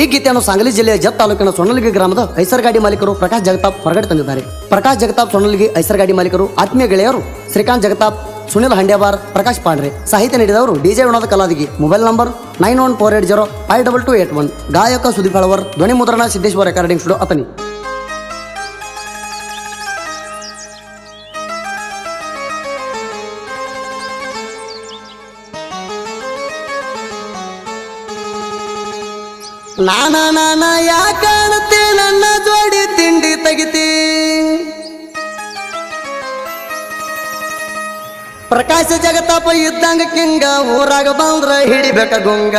ಈ ಗೀತೆಯನ್ನು ಸಾಂಗಲಿ ಜಿಲ್ಲೆಯ ಜತ್ ತಾಲೂಕಿನ ಸೊಣ್ಣಲಿಗೆ ಗ್ರಾಮದ ಐಸರ್ ಗಾಡಿ ಮಾಲೀಕರು ಪ್ರಕಾಶ್ ಜಗತಾಪ್ ಹೊರಗಡೆ ತಂದಿದ್ದಾರೆ. ಪ್ರಕಾಶ್ ಜಗತಾಪ್ ಐಸರ್ ಗಾಡಿ ಮಾಲೀಕರು, ಆತ್ಮೀಯ ಗೆಳೆಯರು ಶ್ರೀಕಾಂತ್ ಜಗತಾಪ್, ಸುನಿಲ್ ಹಂಡ್ಯಾಬಾರ್ ಪ್ರಕಾಶ್ ಪಾಂಡ್ರೆ. ಸಾಹಿತ್ಯ ನೀಡಿದವರು DJ Vinod Kaladagi mobile number nine one four eight zero five double two eight one. ಗಾಯಕ ಸುದೀಪ್ ಹಳವರ್ ಧ್ವನಿ ಮುದ್ರಣ ಸಿದ್ದೇಶ್ವರ ರೆಕಾರ್ಡಿಂಗ್ ಸ್ಟುಡಿಯೋ ಅತನಿ. ನಾನ ನಾನ ಯಾಕಾಣತೆ ನನ್ನ ಜೋಡಿ ತಿಂಡಿ ತೆಗಿತಿ. ಪ್ರಕಾಶ ಜಗತಾಪ ಇದ್ದಂಗ ಕಿಂಗ, ಊರಾಗ ಬಂದ್ರ ಹಿಡಿಬೇಕ ಗುಂಗ.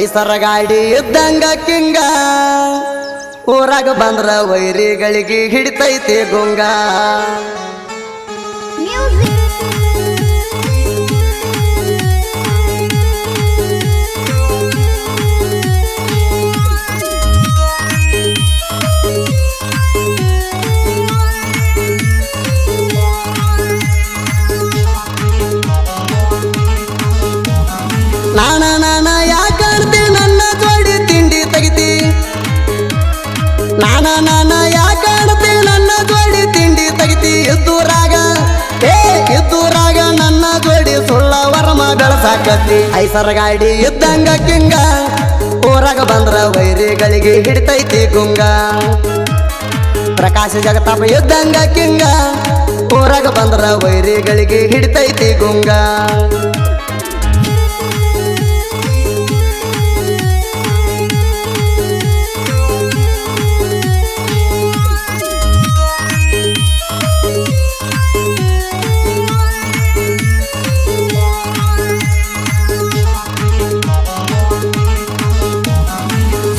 ಐಸರ ಗಾಡಿ ಇದ್ದಂಗ ಕಿಂಗ, ಊರಾಗ ಬಂದ್ರ ವೈರಿಗಳಿಗೆ ಹಿಡಿತೈತಿ ಗುಂಗ. ನಾನ ನಾನ ಯಾಕಾಡ್ತಿ ನನ್ನ ಜೋಡಿ ತಿಂಡಿ ತೆಗಿತಿ? ನಾನ ನಾನ ಯಾಕಾಡ್ತಿ ನನ್ನ ಜೋಡಿ ತಿಂಡಿ ತೆಗಿತಿ? ಇದ್ದೂರಾಗ ಏ ಇದ್ದೂರಾಗ ನನ್ನ ಜೋಡಿ ಸುಳ್ಳ ವರಮ ಬೆಳಸಾಕತಿ. ಐಸರ ಗಾಡಿ ಇದ್ದಂಗ ಕಿಂಗ, ಊರಾಗ ಬಂದ್ರ ವೈರಿಗಳಿಗೆ ಹಿಡಿತೈತಿ ಗುಂಗ. ಪ್ರಕಾಶ ಜಗತಾಪ ಇದ್ದಂಗ ಕಿಂಗ, ಊರಾಗ ಬಂದ್ರ ವೈರಿಗಳಿಗೆ ಹಿಡಿತೈತಿ ಗುಂಗ.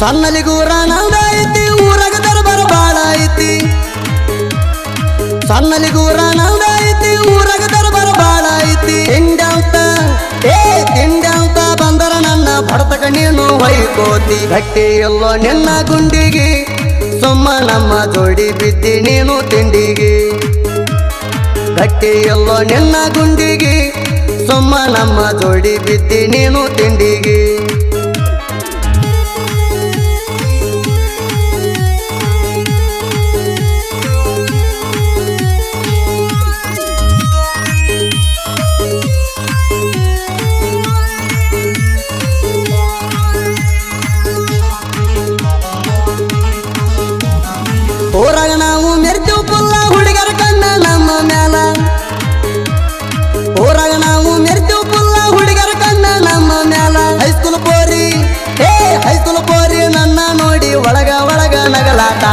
ಸಣ್ಣಲಿಗೂರ ನಂದ ಐತಿ, ಊರಾಗ ದರ್ಬಾರ ಬಾಳ ಐತಿ. ಸಣ್ಣಲಿಗೂರ ನಂದ ಐತಿ, ಊರಾಗ ದರ್ಬಾರ ಬಾಳ ಐತಿ. ತಿಂಡಂತ ಏ ತಿಂಡಂತ ಬಂದರ ನನ್ನ ಬಡತಕ ನೀನು ಹೊಯ್ಕೋತಿ. ಗಟ್ಟಿ ಎಲ್ಲೋ ನಿನ್ನ ಗುಂಡಿಗೆ, ಸುಮ್ಮ ನಮ್ಮ ಜೋಡಿ ಬಿದ್ದಿ ನೀನು ತಿಂಡಿಗೆ. ಗಟ್ಟಿ ಎಲ್ಲೋ ನಿನ್ನ ಗುಂಡಿಗೆ, ಸುಮ್ಮ ನಮ್ಮ ಜೋಡಿ ಬಿದ್ದಿ ನೀನು ತಿಂಡಿಗೆ.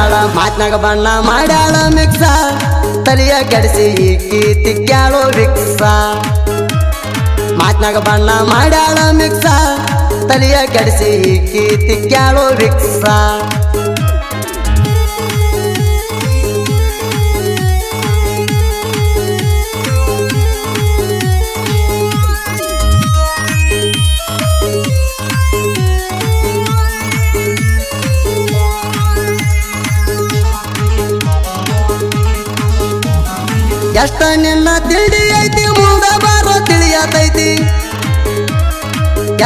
ನಗಲಾಟಾಳ ಮಾತ್ನಾಗ ಬಣ್ಣ ಮಾಡ್ಯಾಳ ಮಿಕ್ಸ. ತಲಿಯ ಕೆಡಿಸಿ ಈಕಿ ತಿಕ್ಕ್ಯಾಳೋ ವಿಕ್ಸ. ಮಾತ್ನಾಗ ಬಣ್ಣ ಮಾಡ್ಯಾಳ ಮಿಕ್ಸ. ತಲಿಯ ಕೆಡಿಸಿ ಈಕಿ ತಿಕ್ಕ್ಯಾಳೋ ವಿಕ್ಸ. ಎಷ್ಟ ನಿನ್ನ ತಿಳಿ ಐತಿ ಮುಂದ ಬಾರೋ ತಿಳಿಯತೈತಿ.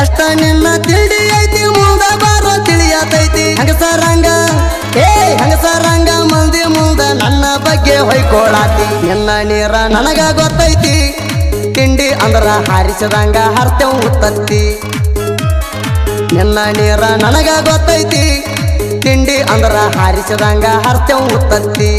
ಎಷ್ಟ ನಿನ್ನ ತಿಳಿ ಐತಿ ಮುಂದ ಬಾರೋ ತಿಳಿಯತೈತಿ. ಹಂಗಸರಂಗ, ಏ ಹಂಗಸರಂಗ, ಮಂದಿ ಮುಂದ ನನ್ನ ಬಗ್ಗೆ ಹೊಯ್ಕೊಳಾತಿ. ನಿನ್ನ ನೀರ ನನಗ ಗೊತ್ತೈತಿ. ತಿಂಡಿ ಅಂದ್ರ ಹಾರಿಸಿದಂಗ ಹರ್ತೇವ್ ಉತ್ತತ್ತಿ ನಿನ್ನ ನೀರ ನನಗ ಗೊತ್ತೈತಿ. ತಿಂಡಿ ಅಂದ್ರ ಹಾರಿಸಿದಂಗ ಹರ್ತೇವ್ ಉತ್ತತ್ತಿ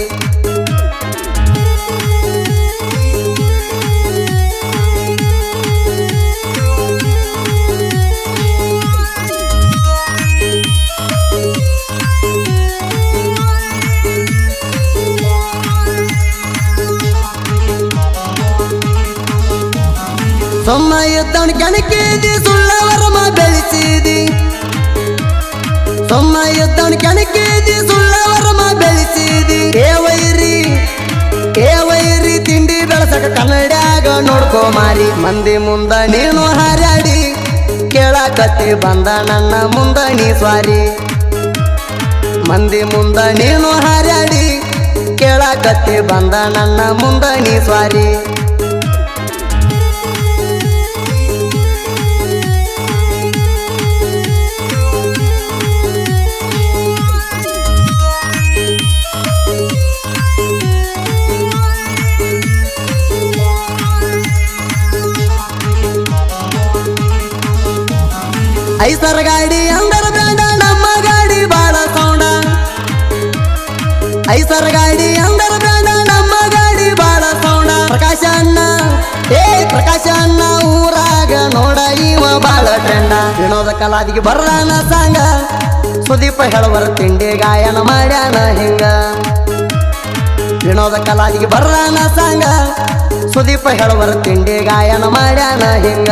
ಸೊಮ್ಮ ಎದ್ದವನ ಕೆಣಕಿದಿ ಸುಳ್ಳವರಮ ಬೆಳೆಸಿದಿ ಸೊಮ್ಮ ಎದ್ದವನ ಕೆಣಕಿದಿ ಸುಳ್ಳವರಮ ಬೆಳೆಸಿದಿ ಏ ವೈರಿ ತಿಂಡಿ ಬೆಳಸಕ ಕನ್ನಡ್ಯಾಗ ನೋಡ್ಕೋ ಮಾರಿ. ಮಂದಿ ಮುಂದ ನೀನು ಹಾರಾಡಿ ಕೇಳಕತ್ತಿ ಬಂದ ನನ್ನ ಮುಂದ ನೀ ಸ್ವಾರಿ. ಮಂದಿ ಮುಂದ ನೀನು ಹಾರಾಡಿ ಕೇಳಕತ್ತಿ ಬಂದ ನನ್ನ ಮುಂದ ನೀ ಸ್ವಾರಿ. ಐಸರ್ ಗಾಡಿ ಅಂದರ ಬ್ರ್ಯಾಂಡ ನಮ್ಮ ಗಾಡಿ ಬಾಳ ಸೌಂಡ ಐಸರ್ ಗಾಡಿ ಅಂದರ ಬ್ರ್ಯಾಂಡ ನಮ್ಮ ಗಾಡಿ ಬಾಳ ಸೌಂಡ ಪ್ರಕಾಶ ಅಣ್ಣ, ಏ ಪ್ರಕಾಶ ಅಣ್ಣ, ಊರಾಗ ನೋಡ ಇವ ಬಾಳ ಟ್ರೆಂಡ. ವಿನೋದ ಕಲಾದಿಗೆ ಬರ್ರಾನ ಸಾಂಗ ಸುದೀಪ ಹೇಳುವರ ತಿಂಡಿ ಗಾಯನ ಮಾಡ್ಯಾನ ಹಿಂಗ. ವಿನೋದ ಕಲಾದಿಗೆ ಬರ್ರಾನ ಸಾಂಗ ಸುದೀಪ ಹೇಳುವರ ತಿಂಡಿ ಗಾಯನ ಮಾಡ್ಯಾನ ಹಿಂಗ.